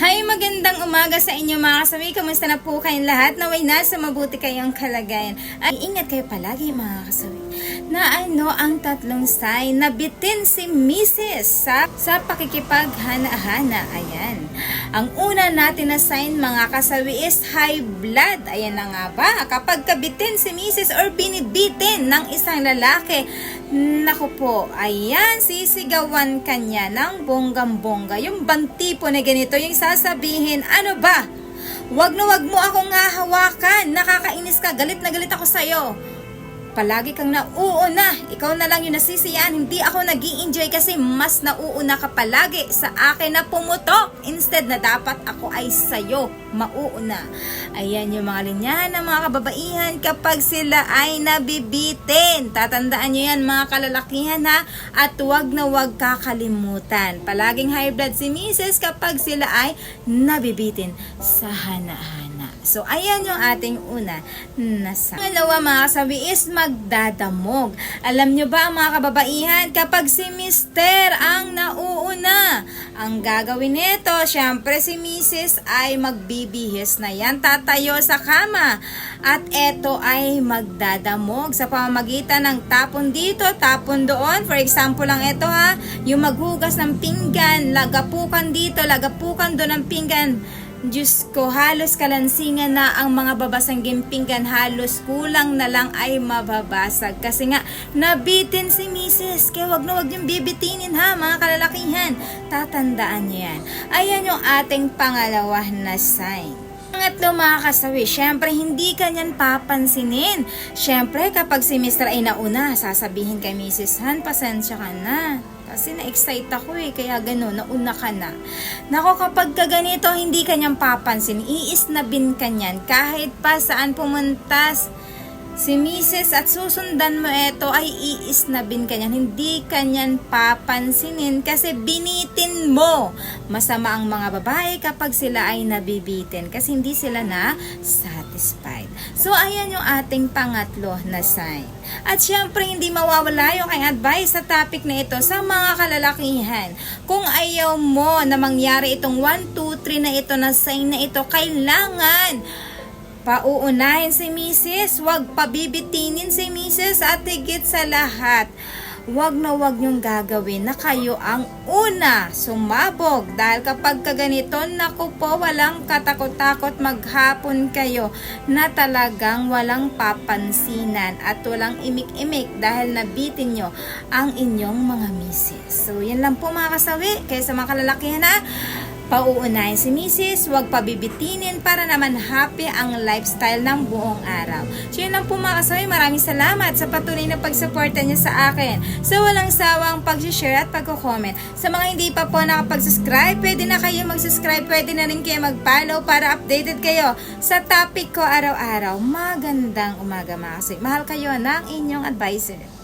Hi, magandang umaga sa inyo mga kasawi. Kamusta na po kayong lahat? Naway nasa mabuti kayong kalagayan. Ay, ingat kayo palagi mga kasawi. Na ano ang tatlong sign na bitin si Mrs. sa, sa pakikipaghana-hana. Ayan. Ang una natin na sign mga kasawi is high blood. Ayan na nga ba? Kapag kabitin si Mrs. or binibitin ng isang lalaki, Naku po, ayan, sisigawan kanya ng bonggang-bongga. Yung banti po na ganito, yung sasabihin, ano ba? Wag na wag mo akong hahawakan, nakakainis ka, galit na galit ako sa'yo. Palagi kang nauuna, ikaw na lang yung nasisiyan, hindi ako nag enjoy kasi mas nauuna ka palagi sa akin na pumutok. Instead na dapat ako ay sa'yo, mauuna. Ayan yung mga linyahan ng mga kababaihan kapag sila ay nabibitin. Tatandaan nyo yan mga kalalakihan ha, at wag na wag kakalimutan. Palaging high blood si Mrs. kapag sila ay nabibitin sa hana-hana. So, ayan yung ating una na sa. Pangalawa mga kasabi is magdadamog. Alam nyo ba mga kababaihan, kapag si Mister ang nauuna, ang gagawin nito, syempre si Mrs. ay magbibihis na yan, tatayo sa kama. At eto ay magdadamog sa pamamagitan ng tapon dito, tapon doon. For example lang ito ha, yung maghugas ng pinggan, lagapukan dito, lagapukan doon ng pinggan. Diyos ko, halos kalansingan na ang mga babasang gimpinggan, halos kulang na lang ay mababasag. Kasi nga, nabitin si Mrs. Kaya wag na wag yung bibitinin ha, mga kalalakihan. Tatandaan niyo yan. Ayan yung ating pangalawa na sign. Pangatlo mga kasawi, syempre hindi kanyan papansinin. Syempre kapag si Mr. ay nauna, sasabihin kay Mrs. Han, pasensya ka na. Kasi na-excite ako eh, kaya gano'n, nauna ka na. Nako, kapag ka ganito, hindi kanyang papansin, iisnabin kanyan kahit pa saan pumuntas si Mrs. at susundan mo ito ay iisnabin kanyan. Hindi kanyan papansinin kasi binitin mo. Masama ang mga babae kapag sila ay nabibitin kasi hindi sila na satisfied. So, ayan yung ating pangatlo na sign. At syempre, hindi mawawala yung kay advice sa topic na ito sa mga kalalakihan. Kung ayaw mo na mangyari itong 1, 2, 3 na ito na sign na ito, kailangan Pauunahin si Mrs. Huwag pabibitinin si Mrs. At higit sa lahat, wag na wag niyong gagawin na kayo ang una sumabog. Dahil kapag kaganito, naku po, walang katakot-takot maghapon kayo na talagang walang papansinan at walang imik-imik dahil nabitin nyo ang inyong mga misis. So, yan lang po mga kasawi. Kaya sa mga kalalakihan na, Pauunahin si Mrs. Huwag pabibitinin para naman happy ang lifestyle ng buong araw. So yun lang po mga kasaway. Maraming salamat sa patuloy na pagsuporta niyo sa akin. Sa walang sawang pag-share at pag-comment. Sa mga hindi pa po nakapag-subscribe, pwede na kayo mag-subscribe. Pwede na rin kayo mag-follow para updated kayo sa topic ko araw-araw. Magandang umaga mga kasaway. Mahal kayo ng inyong advisor.